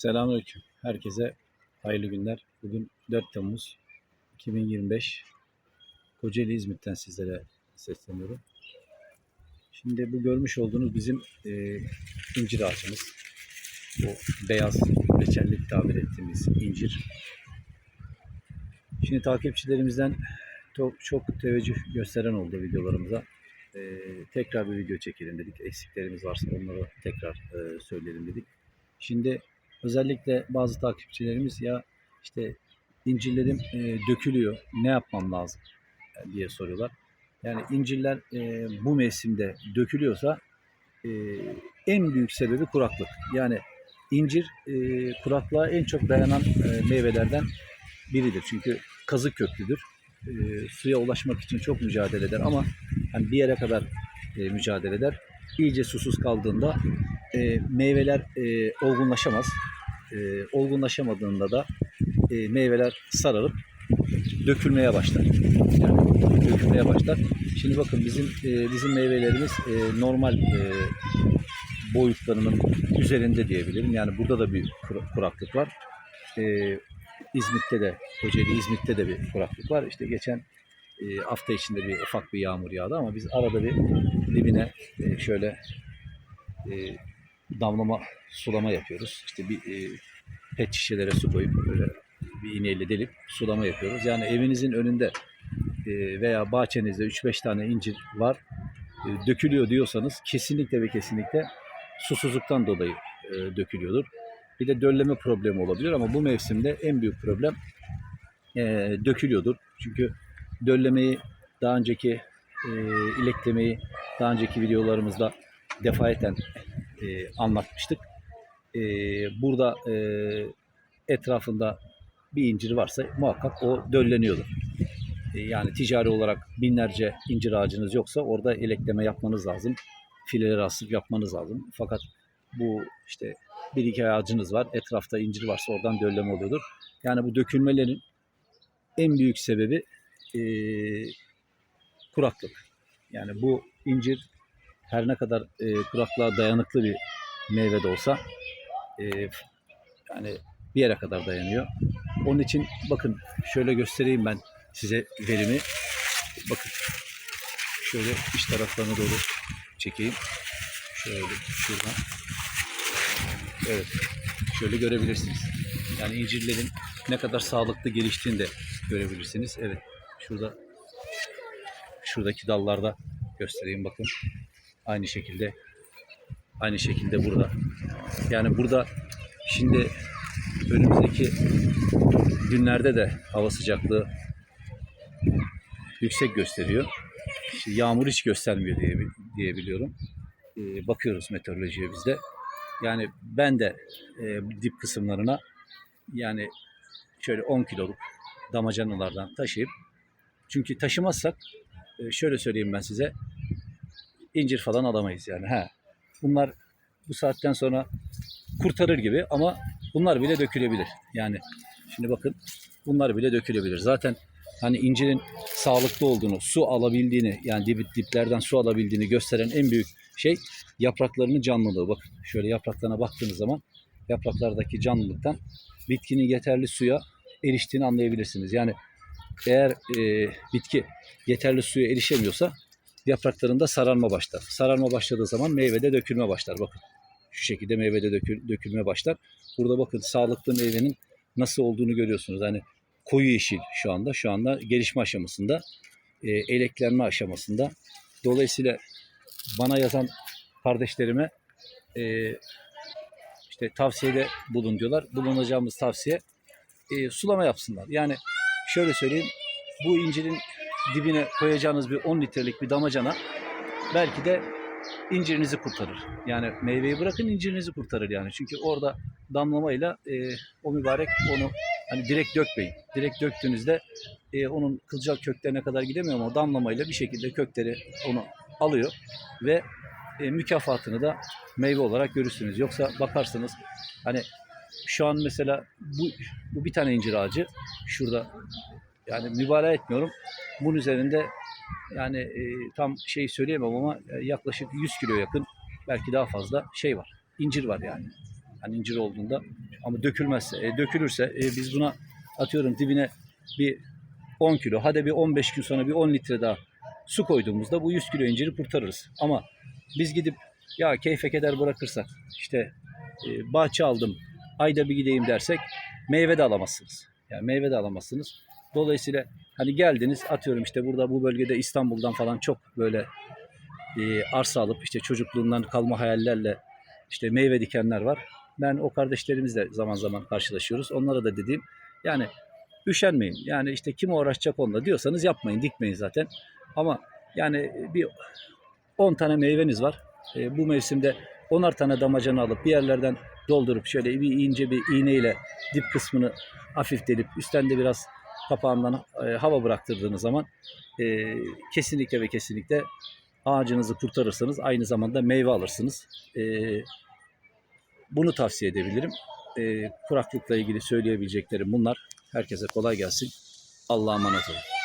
Selamünaleyküm. Herkese hayırlı günler. Bugün 4 Temmuz 2025. Kocaeli İzmit'ten sizlere sesleniyorum. Şimdi bu görmüş olduğunuz bizim e, incir ağacımız. Bu beyaz reçellik tabir ettiğimiz incir. Şimdi takipçilerimizden çok, çok teveccüh gösteren oldu videolarımıza. E, tekrar bir video çekelim dedik. Eksiklerimiz varsa onları tekrar e, söyleyelim dedik. Şimdi özellikle bazı takipçilerimiz ya işte incirlerim e, dökülüyor ne yapmam lazım e, diye soruyorlar. Yani incirler e, bu mevsimde dökülüyorsa e, en büyük sebebi kuraklık. Yani incir e, kuraklığa en çok dayanan e, meyvelerden biridir. Çünkü kazık köklüdür. E, suya ulaşmak için çok mücadele eder ama hani bir yere kadar e, mücadele eder. İyice susuz kaldığında e, meyveler e, olgunlaşamaz. E, olgunlaşamadığında da e, meyveler sararıp dökülmeye başlar. Yani dökülmeye başlar. Şimdi bakın bizim e, bizim meyvelerimiz e, normal e, boyutlarının üzerinde diyebilirim. Yani burada da bir kur- kuraklık var. E, İzmit'te de, Kocaeli İzmit'te de bir kuraklık var. İşte geçen e, hafta içinde bir ufak bir yağmur yağdı ama biz arada bir dibine e, şöyle e, damlama sulama yapıyoruz. İşte bir e, pet şişelere su koyup böyle bir iğneyle delip sulama yapıyoruz. Yani evinizin önünde e, veya bahçenizde 3-5 tane incir var e, dökülüyor diyorsanız kesinlikle ve kesinlikle susuzluktan dolayı e, dökülüyordur. Bir de dölleme problemi olabilir ama bu mevsimde en büyük problem e, dökülüyordur. Çünkü döllemeyi daha önceki e, ileklemeyi daha önceki videolarımızda defayeten e, anlatmıştık. E, burada e, etrafında bir incir varsa muhakkak o dölleniyordur. E, yani ticari olarak binlerce incir ağacınız yoksa orada elekleme yapmanız lazım. Fileleri asıp yapmanız lazım. Fakat bu işte bir iki ağacınız var. Etrafta incir varsa oradan dölleme oluyordur. Yani bu dökülmelerin en büyük sebebi e, kuraklık. Yani bu incir her ne kadar e, kuraklığa dayanıklı bir meyve de olsa e, yani bir yere kadar dayanıyor. Onun için bakın şöyle göstereyim ben size verimi. Bakın şöyle iç taraflarına doğru çekeyim. Şöyle şuradan. Evet. Şöyle görebilirsiniz. Yani incirlerin ne kadar sağlıklı geliştiğini de görebilirsiniz. Evet. Şurada şuradaki dallarda göstereyim bakın. Aynı şekilde aynı şekilde burada. Yani burada şimdi önümüzdeki günlerde de hava sıcaklığı yüksek gösteriyor. İşte yağmur hiç göstermiyor diye, diye biliyorum. Ee, bakıyoruz meteorolojiye bizde. Yani ben de e, dip kısımlarına yani şöyle 10 kiloluk damacanalardan taşıyıp çünkü taşımazsak e, şöyle söyleyeyim ben size incir falan alamayız yani. Ha. Bunlar bu saatten sonra kurtarır gibi ama bunlar bile dökülebilir. Yani şimdi bakın bunlar bile dökülebilir. Zaten hani incirin sağlıklı olduğunu, su alabildiğini yani dip, diplerden su alabildiğini gösteren en büyük şey yapraklarının canlılığı. Bakın şöyle yapraklarına baktığınız zaman yapraklardaki canlılıktan bitkinin yeterli suya eriştiğini anlayabilirsiniz. Yani eğer e, bitki yeterli suya erişemiyorsa yapraklarında sararma başlar. Sararma başladığı zaman meyvede dökülme başlar. Bakın şu şekilde meyvede dökül, dökülme başlar. Burada bakın sağlıklı meyvenin nasıl olduğunu görüyorsunuz. Hani koyu yeşil şu anda. Şu anda gelişme aşamasında, e, eleklenme aşamasında. Dolayısıyla bana yazan kardeşlerime e, işte tavsiyede bulun diyorlar. Bulunacağımız tavsiye e, sulama yapsınlar. Yani şöyle söyleyeyim. Bu incirin dibine koyacağınız bir 10 litrelik bir damacana belki de incirinizi kurtarır. Yani meyveyi bırakın incirinizi kurtarır yani. Çünkü orada damlamayla e, o mübarek onu hani direkt dökmeyin. Direkt döktüğünüzde e, onun kılcal köklerine kadar gidemiyor ama damlamayla bir şekilde kökleri onu alıyor ve e, mükafatını da meyve olarak görürsünüz. Yoksa bakarsınız hani şu an mesela bu, bu bir tane incir ağacı şurada yani mübalağa etmiyorum. Bunun üzerinde yani e, tam şey söyleyemem ama e, yaklaşık 100 kilo yakın belki daha fazla şey var. İncir var yani. Hani incir olduğunda ama dökülmezse, e, dökülürse e, biz buna atıyorum dibine bir 10 kilo, hadi bir 15 gün sonra bir 10 litre daha su koyduğumuzda bu 100 kilo inciri kurtarırız. Ama biz gidip ya keyfe keder bırakırsak işte e, bahçe aldım ayda bir gideyim dersek meyve de alamazsınız. Yani meyve de alamazsınız. Dolayısıyla hani geldiniz atıyorum işte burada bu bölgede İstanbul'dan falan çok böyle e, arsa alıp işte çocukluğundan kalma hayallerle işte meyve dikenler var. Ben o kardeşlerimizle zaman zaman karşılaşıyoruz. Onlara da dediğim yani üşenmeyin. Yani işte kim uğraşacak onunla diyorsanız yapmayın, dikmeyin zaten. Ama yani bir 10 tane meyveniz var. E, bu mevsimde 10'ar tane damacana alıp bir yerlerden doldurup şöyle bir ince bir iğneyle dip kısmını hafif delip üstten de biraz kapağından e, hava bıraktırdığınız zaman e, kesinlikle ve kesinlikle ağacınızı kurtarırsanız aynı zamanda meyve alırsınız. E, bunu tavsiye edebilirim. E, kuraklıkla ilgili söyleyebileceklerim bunlar. Herkese kolay gelsin. Allah'a emanet olun.